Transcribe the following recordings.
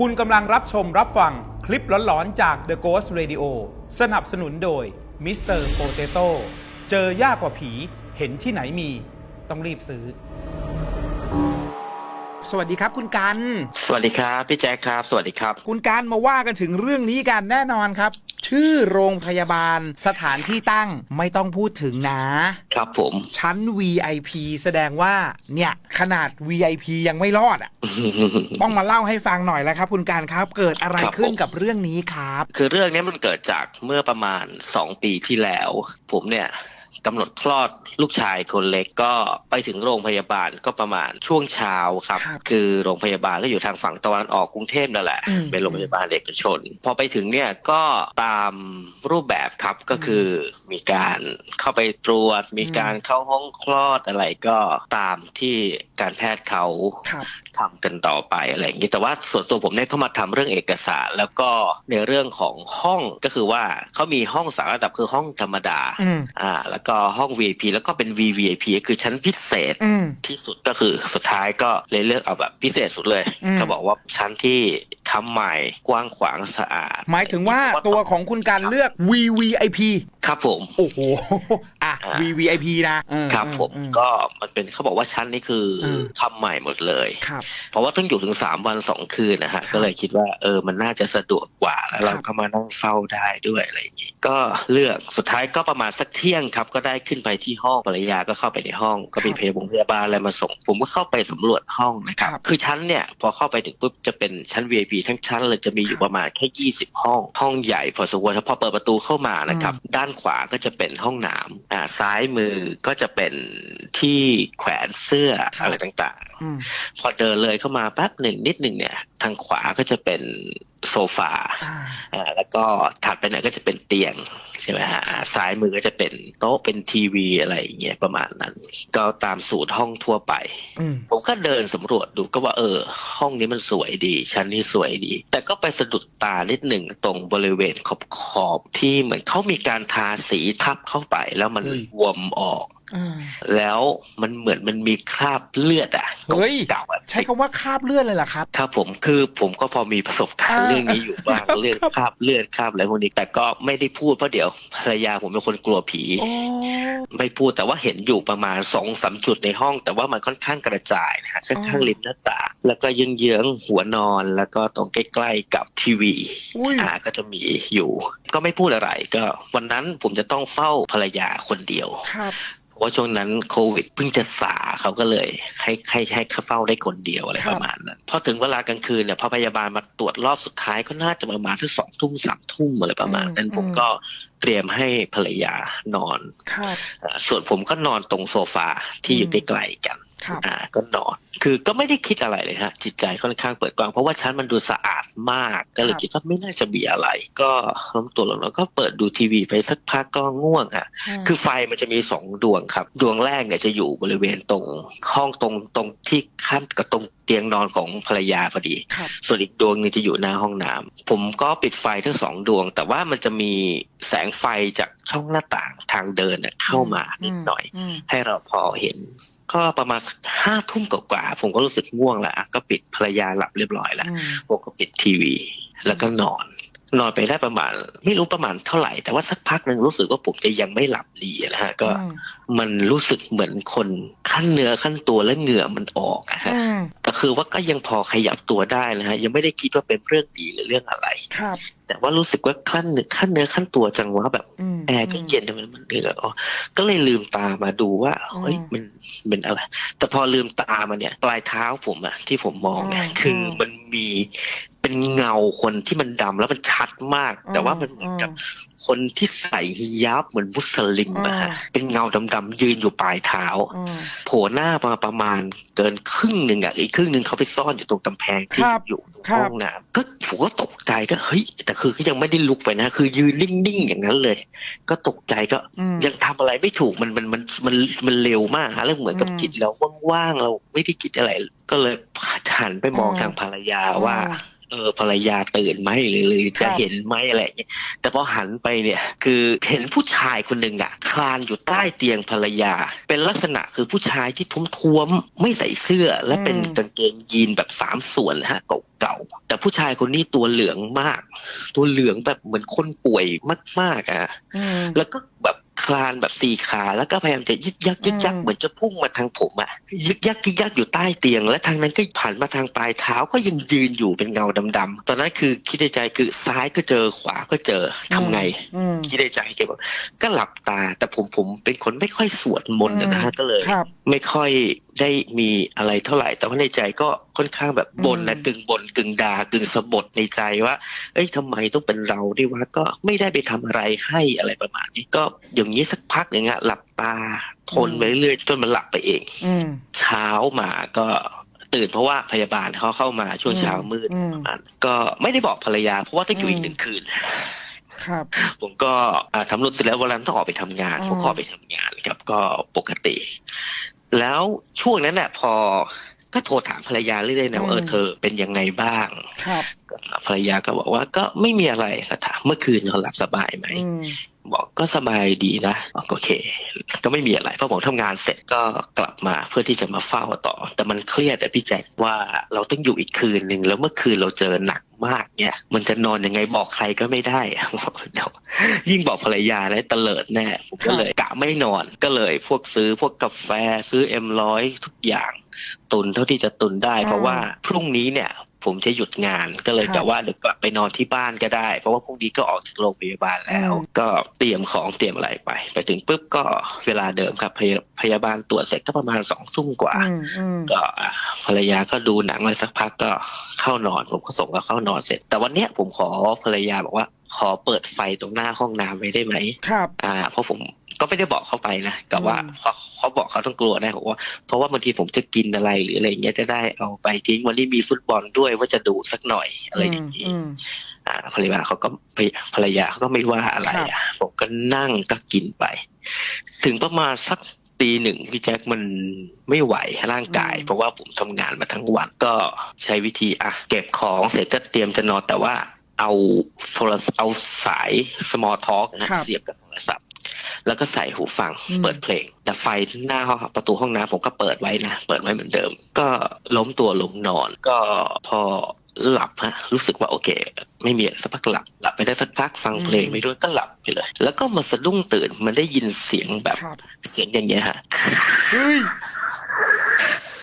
คุณกำลังรับชมรับฟังคลิปหลอนๆจาก The Ghost Radio สนับสนุนโดย Mr. Potato เจอยากกว่าผีเห็นที่ไหนมี ต้องรีบซื้อ สวัสดีครับคุณกัน สวัสดีครับ พี่แจ๊คครับ สวัสดีครับ คุณการมาว่ากันถึงเรื่องนี้กันแน่นอนครับ ชื่อโรงพยาบาล สถานที่ตั้งไม่ต้องพูดถึงนะ ครับผม ชั้น VIP แสดงว่าเนี่ยขนาด VIP ยังไม่รอดอะ ต้องมาเล่าให้ฟังหน่อยแล้วครับ คุณการครับเกิดอะไรครับขึ้นผม กับเรื่องนี้ครับ คือเรื่องนี้มันเกิดจากเมื่อประมาณสองปีที่แล้ว ผมเนี่ย กำหนดคลอดลูกชายคนเล็กก็ไปถึงโรงพยาบาลก็ประมาณช่วงเช้าครับครับคือโรงพยาบาลก็อยู่ทางฝั่งตะวันออกกรุงเทพนั่นแหละอืมเป็นโรงพยาบาลเอกชน พอไปถึงเนี่ยก็ตามรูปแบบครับก็คือมีการเข้าไปตรวจ มีการเข้าห้องคลอดอะไรก็ตามที่การแพทย์เขาครับทำกันต่อไปอะไรอย่างนี้แต่ว่าส่วนตัวผมเนี่ยเข้ามาทำเรื่องเอกสาร แล้วก็ในเรื่องของห้องก็คือว่าเขามีห้องสามระดับคือห้องธรรมดาอืมอ่าแล้วก็ห้อง VIP แล้วก็เป็น VVIP คือชั้นพิเศษอืมที่สุดก็คือสุดท้ายก็เลยเลือกเอาแบบพิเศษสุดเลยอืมเขาบอกว่าชั้นที่ทำใหม่กว้างขวางสะอาด หมายถึงว่าตัวของคุณการเลือก VVIP ครับผม โอ้โห อะอ่า VVIP นะเออครับผมอืก็มันเป็นเขาบอกว่าชั้นนี้คืออมทำใหม่หมดเลยครับเพราะว่าต้องอยู่ถึงสามวันสองคืนนะฮะครับก็เลยคิดว่าเออมันน่าจะสะดวกกว่า แล้วเราครับก็มานั่งเฝ้าได้ด้วยอะไรอย่างงี้ ก็เลือกสุดท้ายก็ประมาณสักเที่ยงครับก็ได้ขึ้นไปที่ห้องภรรยาก็เข้าไปในห้อง ก็มีพยาบาลพยาบาลอะไรมาส่ง ผมก็เข้าไปสำรวจห้องนะครับครับ คือชั้นเนี่ยพอเข้าไปถึงปุ๊บจะเป็นชั้น VIP ทั้งชั้นเลยจะมีอยู่ประมาณแค่ยี่สิบห้อง ห้องใหญ่พอสมควรพอเปิดประตูเข้ามานะครับ ด้านขวาก็จะเป็นห้องน้ำอ่าซ้ายมือก็จะเป็นที่แขวนเสื้ออะไรต่างๆอืมพอเดินเลยเข้ามาแป๊บหนึ่งนิดหนึ่งเนี่ย ทางขวาก็จะเป็น โซฟาอ่าอ่าแล้วก็ถัดไปหน่อยก็จะเป็นเตียงใช่ไหมฮะอ่าซ้ายมือก็จะเป็นโต๊ะเป็นทีวีอะไรอย่างเงี้ยประมาณนั้น ก็ตามสูตรห้องทั่วไปอืมผมก็เดินสำรวจดูก็ว่าเออ ห้องนี้มันสวยดี ชั้นนี้สวยดี แต่ก็ไปสะดุดตานิดหนึ่งตรงบริเวณขอบขอบๆที่เหมือนเขามีการทาสีทับเข้าไปแล้วมันเฮ้ยรวมออกอ่าแล้วมันเหมือนมันมีคราบเลือดอะเฮ้ยเก่าๆอะ ใช้คำว่าคราบเลือดเลยเหรอครับครับผมคือผมก็พอมีประสบการณ์อ่าเรื่องนี้อยู่บ้างครับเรื่องคราบเลือดคราบอะไรพวกนี้แต่ก็ไม่ได้พูดเพราะเดี๋ยวภรรยาผมเป็นคนกลัวผีโอ้ไม่พูดแต่ว่าเห็นอยู่ประมาณสองสามจุดในห้อง แต่ว่ามันค่อนข้างกระจายนะฮะข้างๆริมหน้าต่างแล้วก็เยื้องๆหัวนอนแล้วก็ตรงใกล้ๆกับทีวีอุ้ยอ่าก็จะมีอยู่ ก็ไม่พูดอะไรก็ วันนั้นผมจะต้องเฝ้าภรรยาคนเดียวครับ เพราะว่าช่วงนั้นโควิดเพิ่งจะสาเขาก็เลย ให้ให้ให้เขาเฝ้าได้คนเดียวอะไรครับประมาณนั้นพอถึงเวลากลางคืนเนี่ยพอพยาบาลมาตรวจรอบสุดท้ายก็น่าจะประมาณที่สองทุ่มสามทุ่มอะไรประมาณนั้นอืมผมก็เตรียมให้ภรรยานอนครับอ่าส่วนผมก็นอนตรงโซฟาที่อยู่อืมใกล้ๆกันครับอ่าก็นอน คือก็ไม่ได้คิดอะไรเลยฮะ จิตใจค่อนข้างเปิดกว้างเพราะว่าชั้นมันดูสะอาดมาก ก็เลยครับคิดว่าไม่น่าจะมีอะไร ก็ล้มตัวลงแล้วก็เปิดดูทีวีไปสักพักก็ง่วงอะคือไฟมันจะมีสองดวงครับ ดวงแรกเนี่ยจะอยู่บริเวณตรงห้องตรงตรงที่ขั้นกับตรงเตียงนอนของภรรยาพอดีครับส่วนอีกดวงหนึงจะอยู่หน้าห้องน้ำผมก็ปิดไฟทั้งสองดวง แต่ว่ามันจะมีแสงไฟจากช่องหน้าต่างทางเดินน่ะเข้ามานิดหน่อยมให้เราพอเห็น ก็ประมาณสักห้าทุ่มกว่าๆผมก็รู้สึกง่วงแล้วอะก็ปิดภรรยาหลับเรียบร้อยแล้วอืมผมก็ปิดทีวี แล้วก็นอน นอนไปได้ประมาณ ไม่รู้ประมาณเท่าไหร่ แต่ว่าสักพักหนึ่งรู้สึกว่าผมจะยังไม่หลับดีนะฮะ ก็อืมมันรู้สึกเหมือนคนขั้นเนื้อขั้นตัวและเหงื่อมันออกอะฮะอืมแต่ คือว่าก็ยังพอขยับตัวได้นะฮะยังไม่ได้คิดว่าเป็นเรื่องดีหรือเรื่องอะไรครับแต่ว่ารู้สึกว่าขั้นเนื้อขั้นเนื้อขั้นตัวจังวะแบบอืมแอร์ก็เย็นทำไมมันเหนื่อยอ๋อก็เลยลืมตามาดูว่าเฮ้ยอืมมันเป็นอะไร แต่พอลืมตามาเนี่ย ปลายเท้าผมอะที่ผมมองเนี่ยอืมคือมันมี เป็นเงาคนที่มันดำแล้วมันชัดมาก แต่ว่ามันเหมือนกับคนที่ใส่ฮิญาบเหมือนมุสลิมอะฮะอืมเป็นเงาดำๆยืนอยู่ปลายเท้าอืมโผล่หน้ามาประมาณเกินครึ่งหนึ่งอะอีกครึ่งหนึ่งเขาไปซ่อนอยู่ตรงกำแพงที่ครับอยู่ตรงครับห้องน้ำก็ผมก็ตกใจก็เฮ้ยแต่คือก็ยังไม่ได้ลุกไปนะ คือยืนนิ่งๆอย่างนั้นเลย ก็ตกใจก็อืมยังทำอะไรไม่ถูกมันมันมันมันมันเร็วมากฮะแล้วเหมือนกับอืมจิตเราว่างๆเราไม่ได้คิดอะไร ก็เลยหันไปมองอืมทางภรรยาว่าอืม เออภรรยาตื่นไหมหรือหรือจะครับเห็นไหมอะไรอย่างเงี้ยแต่พอหันไปเนี่ย คือเห็นผู้ชายคนหนึ่งอะคลานอยู่ใต้เตียงภรรยา เป็นลักษณะคือผู้ชายที่ท้วมๆไม่ใส่เสื้อ และเป็นอืมกางเกงยีนแบบสามส่วนนะฮะเก่าๆแต่ผู้ชายคนนี้ตัวเหลืองมาก ตัวเหลืองแบบเหมือนคนป่วยมากๆอะอืมแล้วก็แบบ คลานแบบสี่ขาแล้วก็พยายามจะยึกยักยึกยักอืมเหมือนจะพุ่งมาทางผมอะยึกยักยึกยักอยู่ใต้เตียง และทางนั้นก็ผ่านมาทางปลายเท้าก็ยังยืนอยู่เป็นเงาดำๆตอนนั้นคือคิดในใจคือซ้ายก็เจอขวาก็เจอทำไงอืมคิดในใจแกบอกก็หลับตา แต่ผมผมเป็นคนไม่ค่อยสวดมนต์นะฮะอืมก็เลยครับไม่ค่อย ได้มีอะไรเท่าไหร่ แต่ว่าในใจก็ค่อนข้างแบบบนนะอืมกึ่งบนกึ่งด่ากึ่งสะบดในใจว่า เอ้ยทำไมต้องเป็นเราด้วยวะก็ไม่ได้ไปทำอะไรให้อะไรประมาณนี้ก็อย่างนี้สักพักหนึ่งอะหลับตาทนไปเรื่อยๆจนมันหลับไปเองอืมเช้ามาก็ตื่นเพราะว่าพยาบาลเขาเข้ามาช่วงเช้ามืดอืมประมาณก็ไม่ได้บอกภรรยาเพราะว่าต้องอยู่อีอืกมหนึ่งคืนครับผมก็อ่าทำรถเสร็จแล้ววันนั้นต้องออกไปทำงานอ๋อผมก็ออกไปทำงานครับก็ปกติ แล้วช่วงนั้นแหละพอก็โทรถามภรรยาเรื่อยๆนะว่าเออเธอเป็นยังไงบ้างครับภรรยาก็บอกว่าก็ไม่มีอะไรก็ถามเมื่อคืนนอนหลับสบายไหมอืม บอกก็สบายดีนะบอกโอเค ก็ไม่มีอะไรเพราะผมทำงานเสร็จก็กลับมาเพื่อที่จะมาเฝ้าต่อ แต่มันเครียดแต่พี่แจ็คว่าเราต้องอยู่อีกคืนหนึ่งแล้วเมื่อคืนเราเจอหนักมากเนี่ยมันจะนอนยังไงบอกใครก็ไม่ได้บอกเดี๋ยวยิ่งบอกภรรยาแล้วเตลิดแน่ผมก็เลยกะไม่นอนก็เลยพวกซื้อพวกกาแฟซื้อเอ็มร้อยทุกอย่างตุนเท่าที่จะตุนได้ เพราะว่าพรุ่งนี้เนี่ย ผมจะหยุดงานก็เลยครับกะว่าเดี๋ยวกลับไปนอนที่บ้านก็ได้ เพราะว่าพรุ่งนี้ก็ออกจากโรงพยาบาลแล้วอืมก็เตรียมของเตรียมอะไรไป ไปถึงปุ๊บก็เวลาเดิมครับพยาพยาบาลตรวจเสร็จก็ประมาณสองทุ่มกว่าอืมอืมก็อะภรรยาก็ดูหนังอะไรสักพักก็เข้านอน ผมก็ส่งก็เข้านอนเสร็จ แต่วันเนี้ยผมขอภรรยาบอกว่าขอเปิดไฟตรงหน้าห้องน้ำไว้ได้ไหมครับ อ่า เพราะผมก็ไม่ได้บอกเขาไปนะแต่ว่าอืมเขาเขาบอกเขาต้องกลัวนะผมว่าเพราะว่าบางทีผมจะกินอะไรหรืออะไรอย่างเงี้ยจะได้เอาไปทิ้งวันนี้มีฟุตบอลด้วยว่าจะดูสักหน่อยอะไรอย่างนี้อืมอ่าภรรยาเขาก็ภรรยาเขาก็ไม่ว่าอะไรครับอะผมก็นั่งก็กินไป ถึงประมาณสักตีหนึ่งพี่แจ็คมันไม่ไหวร่างกาย เพราะว่าผมทำงานมาทั้งวันก็ใช้วิธีอะเก็บของเสร็จก็เตรียมจะนอนแต่ว่า เอาโทรศัพท์เอาสาย small talk นะครับเสียบกับโทรศัพท์ แล้วก็ใส่หูฟังอืมเปิดเพลง แต่ไฟหน้าห้องประตูห้องน้ำผมก็เปิดไว้นะ เปิดไว้เหมือนเดิม ก็ล้มตัวลงนอนก็พอหลับฮะรู้สึกว่าโอเค ไม่มีอะไรสักพักหลับหลับไปได้สักพักฟังเพลงไปด้วยก็หลับไปเลย แล้วก็มาสะดุ้งตื่นมันได้ยินเสียงแบบครับเสียงอย่างเงี้ยฮะเฮ้ย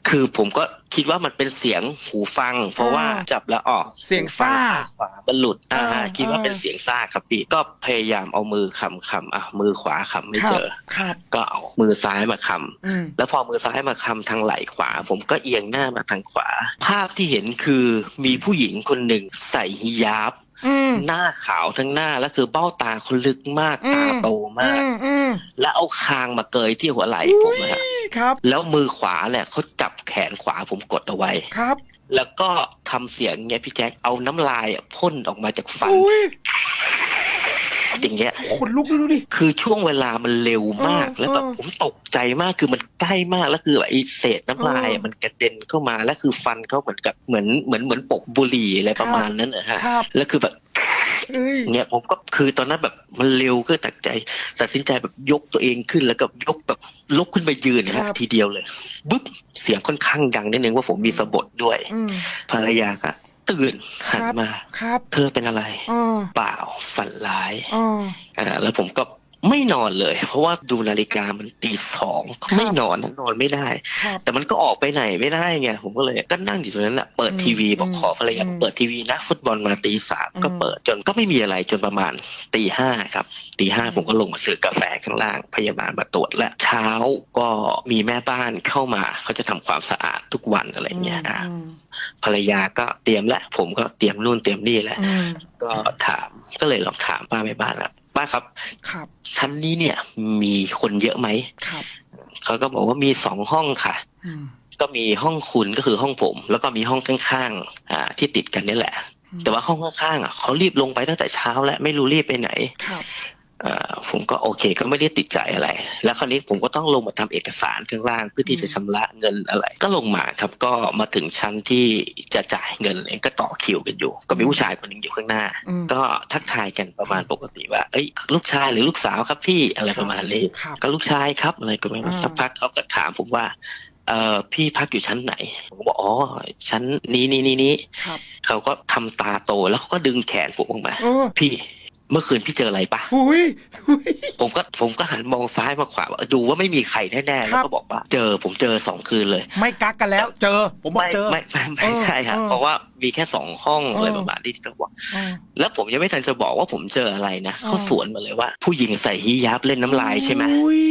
คือผมก็คิดว่ามันเป็นเสียงหูฟัง เพราะว่าอ่าจับแล้วออกเสียงซ่าขวาบรรลุดอ่าฮะอ่าคิดว่าอ่าเป็นเสียงซ่าครับพี่ก็พยายามเอามือคำคำอะมือขวาคำไม่ครัเจบอครับก็เอามือซ้ายมาคำอืมแล้วพอมือซ้ายมาคำทางไหล่ขวา ผมก็เอียงหน้ามาทางขวา ภาพที่เห็นคือมีผู้หญิงคนหนึ่งใส่ฮิญาบอืม หน้าขาวทั้งหน้าแล้วคือเบ้าตาคนลึกมากอืมตาโตอืมากมอืมแล้วเอาคางมาเกยที่หัวไหล่ผมอะฮะครับ แล้วมือขวาเนี่ยเขาจับแขนขวาผมกดเอาไว้ครับ แล้วก็ทำเสียงเงี้ยพี่แจ็คเอาน้ำลายอะพ่นออกมาจากฟัน อุ้ยอย่างเงี้ยขนลุกดูดิคือช่วงเวลามันเร็วมากเออแล้วแบบเออผมตกใจมากคือมันใกล้มากแล้วคือแบบไอ้เศษน้ำลายเออะอมันกระเด็นเข้ามาแล้วคือฟันเขาเหมือนกับเหมือนเหมือนเหมือนปกบุหรี่อะไรประมาณนั้นนะฮะครับแล้วคือแบบเอ้ยเนี่ยผมก็คือตอนนั้นแบบมันเร็วก็ตัดใจ ตัดสินใจแบบยกตัวเองขึ้นแล้วก็ยกแบบลุกขึ้นไปยืนนะฮะทีเดียวเลยบึ๊บเสียงค่อนข้างดังนิดนึงว่าผมมีสะบดด้วยอืมภรรยาก็ ตื่นหันครับมาครับเธอเป็นอะไรอ๋อเปล่าฝันร้ายอ๋ออ่าแล้วผมก็ ไม่นอนเลย เพราะว่าดูนาฬิกามันตีสองครับไม่นอนนะนอนไม่ได้ครับแต่มันก็ออกไปไหนไม่ได้ไงผมก็เลยก็นั่งอยู่ตรงนั้นแหละเปิดอืมทีวีบอกอืมขอภรรยาอืมเปิดทีวีนะฟุตบอลมาตีสามก็อืมเปิดจนก็ไม่มีอะไรจนประมาณตีห้าครับตีห้าอืมผมก็ลงมาซื้อกาแฟข้างล่างพยาบาลมาตรวจและเช้าก็มีแม่บ้านเข้ามาเขาจะทำความสะอาดทุกวันอะไรเงี้ยอะอืมภรรยาก็เตรียมและผมก็เตรียมนู่นเตรียมนี่แหละอืมก็ถามก็เลยลองถามป้าแม่บ้านนะ ป้าครับ ครับ ชั้นนี้เนี่ย มีคนเยอะไหมครับเขาก็บอกว่ามีสองห้องค่ะ อืมก็มีห้องคุณก็คือห้องผม แล้วก็มีห้องข้างๆอ่าที่ติดกันนี่แหละอืมแต่ว่าห้องข้างๆอะเขารีบลงไปตั้งแต่เช้า แล้วไม่รู้รีบไปไหน ครับเอ่อ ผมก็โอเค ก็ไม่ได้ติดใจอะไร แล้วคราวนี้ผมก็ต้องลงมาทำเอกสารข้างล่างเพื่อที่จะชำระเงินอะไร ก็ลงมาครับก็มาถึงชั้นที่จะจ่ายเงินเองก็ต่อคิวกันอยู่ ก็มีผู้ชายคนหนึ่งอยู่ข้างหน้าอืมก็ทักทายกันประมาณปกติว่าเอ้ยลูกชายหรือลูกสาวครับพี่อะไรประมาณนี้ครับก็ลูกชายครับอะไรก็ไม่รู้อ่าสักพักเขาก็ถามผมว่าเอ่อพี่พักอยู่ชั้นไหนผมก็บอกอ๋อชั้นนี้นี้นี้นี้ครับเขาก็ทำตาโตแล้วเขาก็ดึงแขนผมออกมาเออพี่ เมื่อคืนพี่เจออะไรปะหุยหุยผมก็ผมก็หันมองซ้ายมาขวาว่าดูว่าไม่มีใครแน่ๆคแล้รัวบก็บอกว่า เจอผมเจอสองคืนเลย ไม่กักกันแล้ว เจอ ผมบอกไม่เจอไม่ไม่ไม่เออใช่ฮะเออเพราะว่ามีแค่สองห้องเออออะไรประมาณที่เขาบอกเออแล้วผมยังไม่ทันจะบอกว่าผมเจออะไรนะเออเขาสวนมาเลยว่า ผู้หญิงใส่ฮิญาบเล่นน้ำลายใช่ไหมอุ้ยโ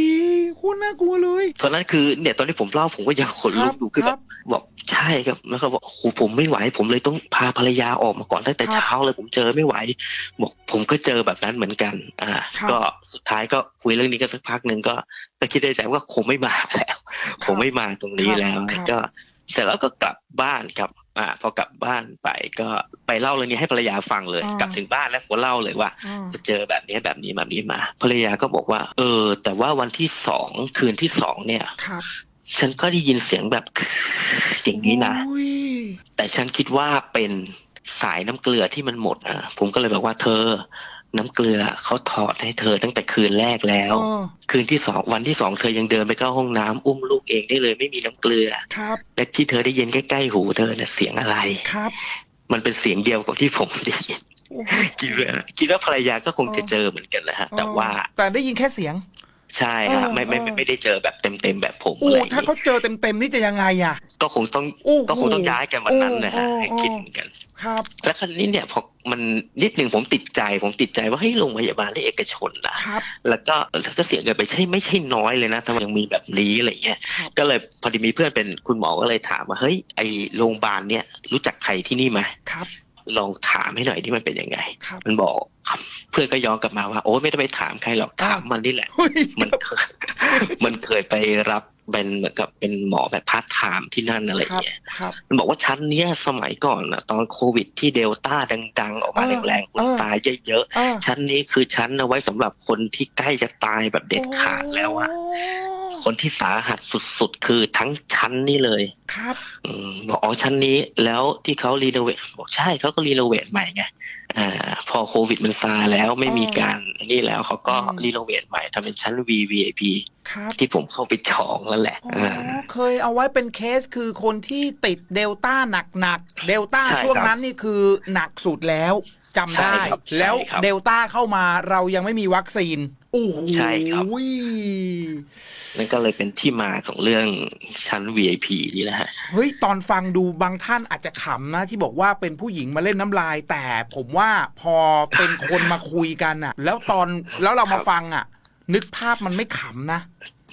คตรน่ากลัวเลย ตอนนั้นคือเนี่ยตอนที่ผมเล่าผมก็ยังขนลุกอยู่คือคแบรับบบอกใช่ครับแล้วเขาบอกโอ้โหผมไม่ไหว ผมเลยต้องพาภรรยาออกมาก่อนตั้งแต่ครับเช้าเลยผมเจอไม่ไหวบอกผมก็เจอแบบนั้นเหมือนกัน อ่าครับก็สุดท้ายก็คุยเรื่องนี้กันสักพักหนึ่งก็ก็คิดในใจว่าคงไม่มาแล้วคงไม่มาตรงนี้แล้วครับก็เสร็จแล้วก็กลับบ้านครับ อ่าพอกลับบ้านไปก็ไปเล่าเรื่องนี้ให้ภรรยาฟังเลยอ่ากลับถึงบ้านแล้วผมเล่าเลยว่าอ่าเจอแบบนี้แบบนี้แบบนี้มา ภรรยาก็บอกว่า เออ แต่ว่าวันที่สองคืนที่สองเนี่ยครับฉันก็ได้ยินเสียงแบบอย่างนี้นะอุ้ยแต่ฉันคิดว่าเป็นสายน้ำเกลือที่มันหมดอะผมก็เลยบอกว่าเธอ น้ำเกลือเขาถอดให้เธอตั้งแต่คืนแรกแล้วเออคืนที่สองวันที่สองเธอยังเดินไปเข้าห้องน้ำอุ้มลูกเองได้เลยไม่มีน้ำเกลือครับและที่เธอได้ยินใกล้ๆหูเธอน่ะเสียงอะไรครับ มันเป็นเสียงเดียวกับที่ผมได้ยินโอ้โหคิดว่าคิดว่าภรรยาก็คงจะเจอเหมือนกันนะฮะแต่ว่าแต่ได้ยินแค่เสียง ใช่ฮะไม่ไม่เออไม่ไม่ได้เจอแบบเต็มๆแบบผมโอ้อะไรอย่างถ้างี้เขาเจอเต็มๆนี่จะยังไงอะ ก็คงต้องโอ้โหก็คงต้องย้ายกันวันนั้นนะฮะโอ้โห ให้คิดเหมือนกัน ครับ แล้วคราวนี้เนี่ยพอมันนิดหนึ่งผมติดใจ ผมติดใจว่าเฮ้ยโรงพยาบาลที่เอกชนนะครับ แล้วก็แล้วก็เสียเงินไปใช่ไม่ใช่น้อยเลยนะทำไมยังมีแบบนี้อะไรเงี้ยครับ ก็เลยพอดีมีเพื่อนเป็นคุณหมอก็เลยถามว่าเฮ้ยไอโรงพยาบาลเนี่ยรู้จักใครที่นี่ไหมครับ ลองถามให้หน่อยที่มันเป็นยังไง ครับ มันบอก เพื่อนก็ย้อนกลับมาว่า โอ้ยไม่ต้องไปถามใครหรอกอ่าถามมันนี่แหละเฮ้ยมันเคยมันเคยไปรับเป็นเหมือนกับเป็นหมอแบบพาร์ทไทม์ที่นั่นอะไรครับเงี้ยครับมันบอกว่าชั้นเนี้ยสมัยก่อนนะตอนโควิดที่เดลต้าดัง ๆ ออกมาเออแรงๆคนเออตายเยอะเออๆชั้นนี้คือชั้นเอาไว้สำหรับคนที่ใกล้จะตายแบบเด็ดขาดแล้วอะโคนที่สาหัสสุดๆ คือทั้งชั้นนี่เลย ครับอืมบอกอ๋อชั้นนี้แล้วที่เขารีโนเวทบอกใช่เขาก็รีโนเวทใหม่ไง อ่าพอโควิดมันซาแล้วไม่มีการนี่แล้วเขาก็อืมรีโนเวทใหม่ทำเป็นชั้น VVIP ครับที่ผมเข้าไปจองแล้วแหละอ๋ออ่าเคยเอาไว้เป็นเคสคือคนที่ติดเดลต้าหนักๆเดลต้าใช่ครับช่วงนั้นนี่คือหนักสุดแล้วจำได้ใช่ครับแล้วใช่ครับเดลต้าเข้ามาเรายังไม่มีวัคซีนโอ้โหใช่ครับนั่นก็เลยเป็นที่มาของเรื่องชั้น VIP นี่แหละฮะเฮ้ย ตอนฟังดูบางท่านอาจจะขำนะ ที่บอกว่าเป็นผู้หญิงมาเล่นน้ำลาย แต่ผมว่าพอเป็นคนมาคุยกันอะแล้วตอนแล้วเรามาครับฟังอะ นึกภาพมันไม่ขำนะ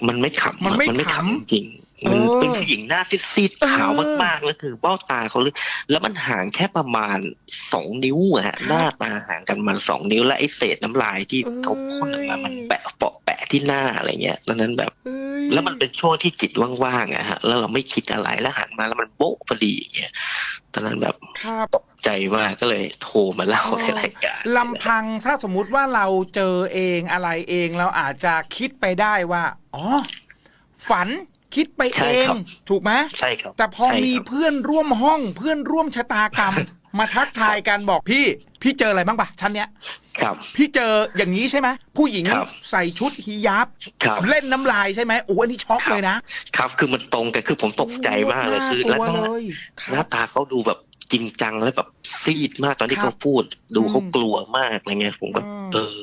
มันไม่ขำมันไม่มันไม่ขำขำจริงมันเออเป็นผู้หญิงหน้าซีดเออๆขาวมากๆแล้วคือเบ้าตาเขาเลยแล้วมันห่างแค่ประมาณสองนิ้วอะฮะครับหน้าตาห่างกันมันสองนิ้วและไอ้เศษน้ำลายที่เอ้ยเขาพ่นออกมามันแปะเปาะแปะที่หน้าอะไรเงี้ยดังนั้นแบบเอ้ยแล้วมันเป็นช่วงที่จิตว่างๆอะฮะแล้วเราไม่คิดอะไรแล้วหันมาแล้วมันโบ๊ะพอดีอย่างเงี้ย ตอนนั้นแบบครับตกใจมากก็เลยโทรมาเล่าในรายการลำพังถ้าสมมุติว่าเราเจอเองอะไรเองเราอาจจะคิดไปได้ว่า อ๋อ ฝันคิดไปใช่เองครับถูกไหมใช่ครับ แต่พอใช่มีครับเพื่อนร่วมห้องเพื่อนร่วมชะตากรรม มาทักทายกันบอกพี่ พี่เจออะไรบ้างปะชั้นเนี้ยครับ พี่เจออย่างนี้ใช่ไหมผู้หญิงครับใส่ชุดฮิญาบครับ เล่นน้ำลายใช่ไหมโอ้อันนี้ช็อกครับเลยนะครับ คือมันตรงกันคือผมตกใจมากเลยคือแล้แล้ววก็เลยคหน้ารับ ตาเขาดูแบบจริงจังแล้วแบบซีดมากตอนที่ครับเขาพูด ดูอืมเขากลัวมากอะไรเงี้ยผมก็ อืม เออ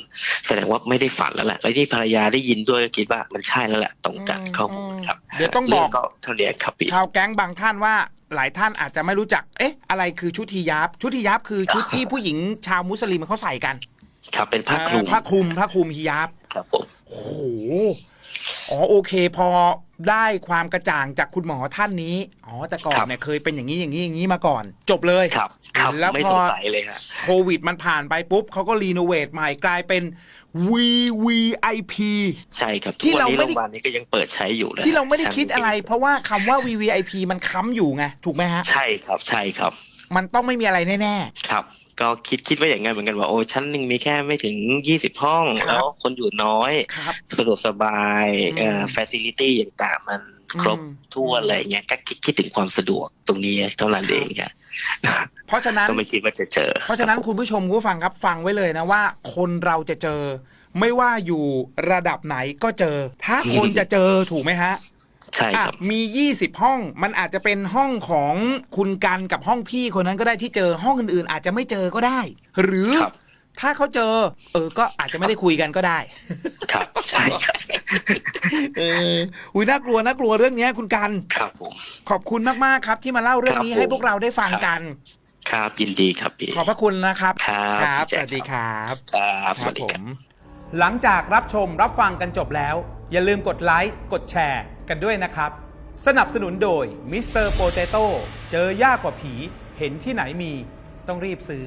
แสดงว่าไม่ได้ฝันแล้วแหละแล้วที่ภรรยาได้ยินด้วยก็คิดว่ามันใช่แล้วแหละตรงกันอืมข้อมูลครับเดี๋ยวต้องบอกเรื่ก็เท่านี้ครับพี่ ชาวแก๊งบางท่านว่า หลายท่านอาจจะไม่รู้จัก เอ๊ะ อะไรคือชุดฮิญาบชุดฮิญาบคือชุดที่ผู้หญิงชาวมุสลิมเขาใส่กัน ครับเป็นผ้าคลุมอ่ผ้าคลุมผ้าคลุมฮิญาบครับผมโอ้โห อ๋อโอเค พอได้ความกระจ่างจากคุณหมอท่านนี้อ๋อแต่ก่อนเนี่ยเคยเป็นอย่างนี้อย่างนี้อย่างนี้มาก่อน จบเลยครับครับแล้วไม่พสองสัยเลยฮะโควิดมันผ่านไปปุ๊บเขาก็รีโนเวทใหม่กลายเป็น VVIP ใช่ครับที่ทุกวันเรานี้ไม่โรงได้พยาบาลนี้ก็ยังเปิดใช้อยู่นะที่เราไม่ได้ชั้นคิดอะไร เพราะว่าคำว่า VVIP มันค้ำอยู่ไงถูกไหมฮะใช่ครับใช่ครับ มันต้องไม่มีอะไรแน่ครับ ก็คิดคิดว่าอย่างงั้นเหมือนกันว่าโอ้ชั้นหนึ่งมีแค่ไม่ถึงยี่สิบห้องครับแล้วคนอยู่น้อยครับสะดวกสบายอืมเอ่อฟซิลิตี้ต่างๆมันครบอืมทั่วอะไรเงี้ยก็คิดคิดถึงความสะดวกตรงนี้เท่านั้นเองครับเพราะฉะนั้นก็ไม่คิดว่าจะเจอ เพราะฉะนั้นบผมคุณผู้ชมคุณผู้ฟังครับฟังไว้เลยนะว่า คนเราจะเจอ ไม่ว่าอยู่ระดับไหนก็เจอ ถ้าคนจะเจอถูกไหมฮะใช่อะครับมี 20 ห้องมันอาจจะเป็นห้องของคุณกันกับห้องพี่คนนั้นก็ได้ที่เจอห้องอื่นๆ อาจจะไม่เจอก็ได้ หรือครับถ้าเขาเจอ เออ ก็อาจจะไม่ได้คุยกันก็ได้ ครับ ใช่ครับเอออุ้ยน่ากลัวน่ากลัวเรื่องเนี้ยคุณกันครับผมขอบคุณมากๆครับ ที่มาเล่าเรื่องนี้ครับผมให้พวกเราได้ฟังกันครับยินดีครับพี่ขอบพระคุณนะครับ ครับ สวัสดีครับ ครับสครัวับสดีผครับม หลังจากรับชมรับฟังกันจบแล้ว อย่าลืมกดไลค์กดแชร์กันด้วยนะครับ สนับสนุนโดยมิสเตอร์โปเตโต้เจอยากกว่าผี เห็นที่ไหนมี ต้องรีบซื้อ